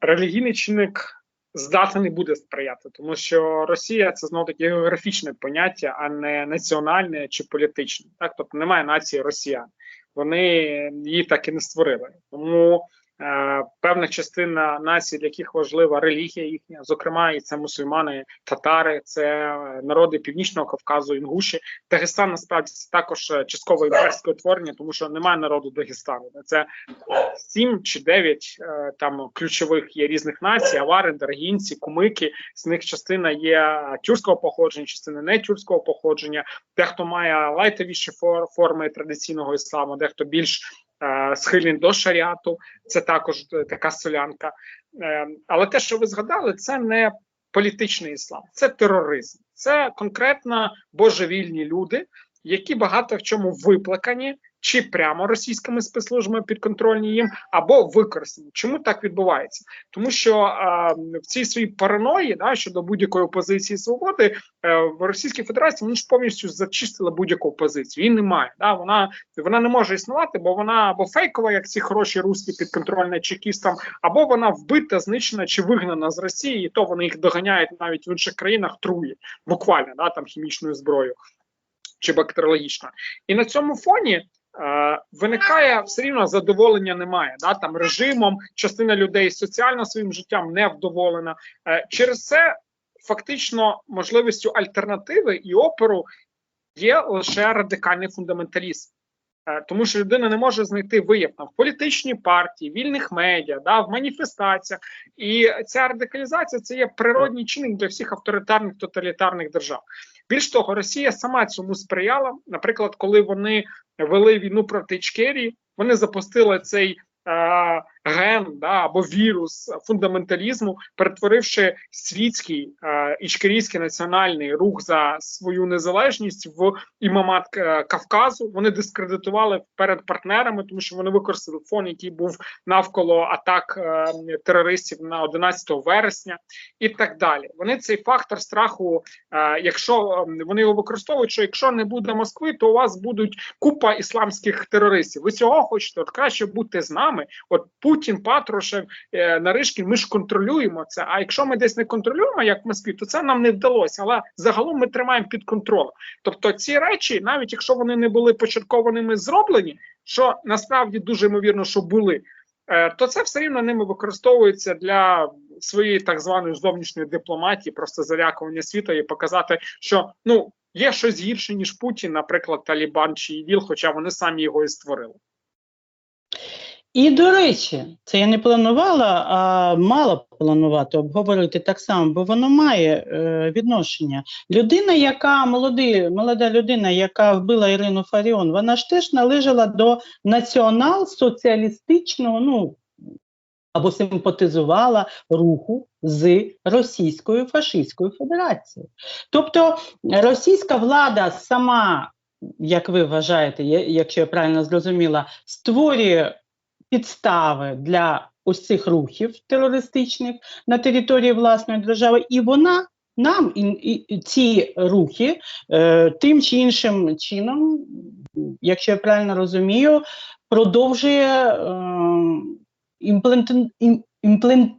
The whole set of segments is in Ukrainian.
релігійний чинник здатний не буде сприяти, тому що Росія це знову таки географічне поняття, а не національне чи політичне. Так, тобто немає нації росіян. Вони її так і не створили. Тому певна частина націй, для яких важлива релігія їхня, зокрема, і це мусульмани, татари, це е, народи Північного Кавказу, інгуші. Дагестан насправді це також е, частково імперське утворення, тому що немає народу Дагестану. Це сім чи дев'ять е, там ключових є різних націй: авари, даргінці, кумики. З них частина є тюркського походження, частина не тюркського походження. Дехто має лайтовіші фор- форми традиційного ісламу, дехто більш е, схильний до шаріату. Це також е, така солянка. Е, але те, що ви згадали, це не політичний іслам, це тероризм, це конкретно божевільні люди, які багато в чому виплакані. Чи прямо російськими спецслужбами підконтрольні їм, або використані. Чому так відбувається? Тому що а, в цій своїй параної да, щодо будь-якої опозиції свободи е, в Російській Федерації вони ж повністю зачистили будь-яку опозицію. Її немає. Да, вона вона не може існувати, бо вона або фейкова, як ці хороші русські підконтрольні чекістам, або вона вбита, знищена чи вигнана з Росії, і то вони їх доганяють навіть в інших країнах, трує буквально да, там хімічною зброєю чи бактеріологічна, І на цьому фоні е, виникає все рівно задоволення немає. Да? Там режимом частина людей соціально своїм життям не вдоволена. Е, через це фактично можливістю альтернативи і опору є лише радикальний фундаменталізм. Е, Тому що людина не може знайти вияв там в політичній партії, вільних медіа, да, в маніфестаціях. І ця радикалізація це є природній чинник для всіх авторитарних тоталітарних держав. Більш того, Росія сама цьому сприяла. Наприклад, коли вони вели війну проти Ічкерії, вони запустили цей е, ген да, або вірус фундаменталізму, перетворивши світський е, ічкерійський національний рух за свою незалежність в імамат е, Кавказу. Вони дискредитували перед партнерами, тому що вони використали фон, який був навколо атак е, терористів на 11 вересня, і так далі. Вони цей фактор страху, е, якщо вони його використовують, що якщо не буде Москви, то у вас будуть купа ісламських терористів. Ви цього хочете? От краще бути з нами. От Путін, Патрушев, е, Наришкін, ми ж контролюємо це. А якщо ми десь не контролюємо, як в Москві, то це нам не вдалося. Але загалом ми тримаємо під контролем. Тобто, ці речі, навіть якщо вони не були початкованими зроблені, що насправді дуже ймовірно, що були. е, То це все рівно ними використовується для своєї так званої зовнішньої дипломатії, просто залякування світу і показати, що ну є щось гірше ніж Путін, наприклад, Талібан чи ІДІЛ, хоча вони самі його і створили. І до речі, це я не планувала, а мала планувати обговорити так само, бо воно має е, відношення. Людина, яка молоді, молода людина, яка вбила Ірину Фаріон, вона ж теж належала до націонал-соціалістичного, ну або симпатизувала руху з Російською фашистською федерацією. Тобто російська влада сама, як ви вважаєте, якщо я правильно зрозуміла, створює підстави для ось цих рухів терористичних на території власної держави, і вона нам і, і, ці рухи е, тим чи іншим чином, якщо я правильно розумію, продовжує е, імплемент, ім, імплем,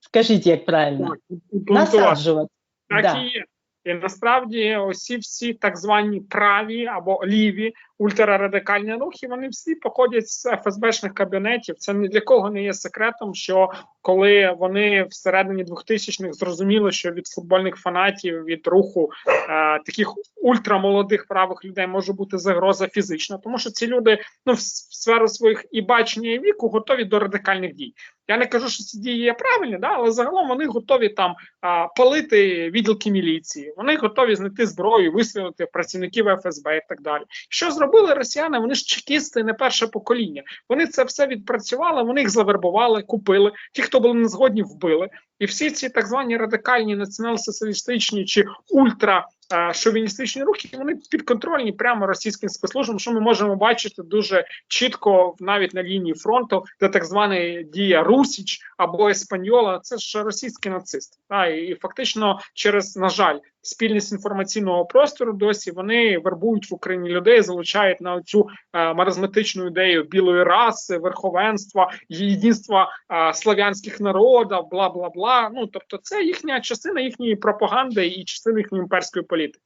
скажіть, як правильно, насаджувати. Так Да. і є. І насправді усі всі так звані праві або ліві ультрарадикальні рухи, вони всі походять з ФСБшних кабінетів. Це ні для кого не є секретом, що коли вони всередині 2000-х зрозуміли, що від футбольних фанатів, від руху е, таких ультрамолодих правих людей може бути загроза фізична, тому що ці люди ну в сферу своїх і бачення і віку готові до радикальних дій. Я не кажу, що ці дії є правильні, да, але загалом вони готові там а, палити відділки міліції. Вони готові знайти зброю, вистрілити працівників ФСБ і так далі. Що зробили росіяни? Вони ж чекісти, не перше покоління. Вони це все відпрацювали, вони їх завербували, купили. Ті, хто були не згодні, вбили. І всі ці так звані радикальні націонал-соціалістичні чи ультра. Шовіністичні рухи вони підконтрольні прямо російським спецслужбам, що ми можемо бачити дуже чітко навіть на лінії фронту, де так звана дія Русіч або Еспаньола, це ж російські нацисти. Та, і фактично через, на жаль, спільність інформаційного простору. Досі вони вербують в Україні людей, залучають на цю е, маразматичну ідею білої раси, верховенства, єдинства е, славянських народів, бла бла бла. Ну тобто, це їхня частина їхньої пропаганди і частина їхньої імперської політики.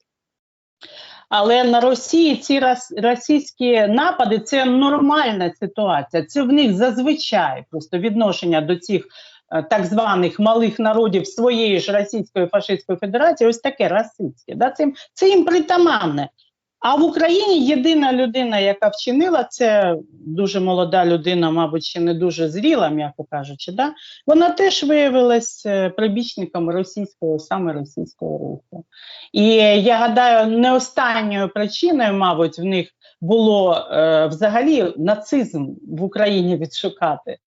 Але на Росії ці рос- російські напади це нормальна ситуація. Це в них зазвичай просто відношення до цих так званих малих народів своєї ж Російської фашистської федерації, ось таке расистське. Да? Це, їм- це їм притаманне. А в Україні єдина людина, яка вчинила, це дуже молода людина, мабуть, ще не дуже зріла, м'яко кажучи. Да? Вона теж виявилась е, прибічником російського, саме російського руху. І я гадаю, не останньою причиною, мабуть, в них було е, взагалі нацизм в Україні відшукати.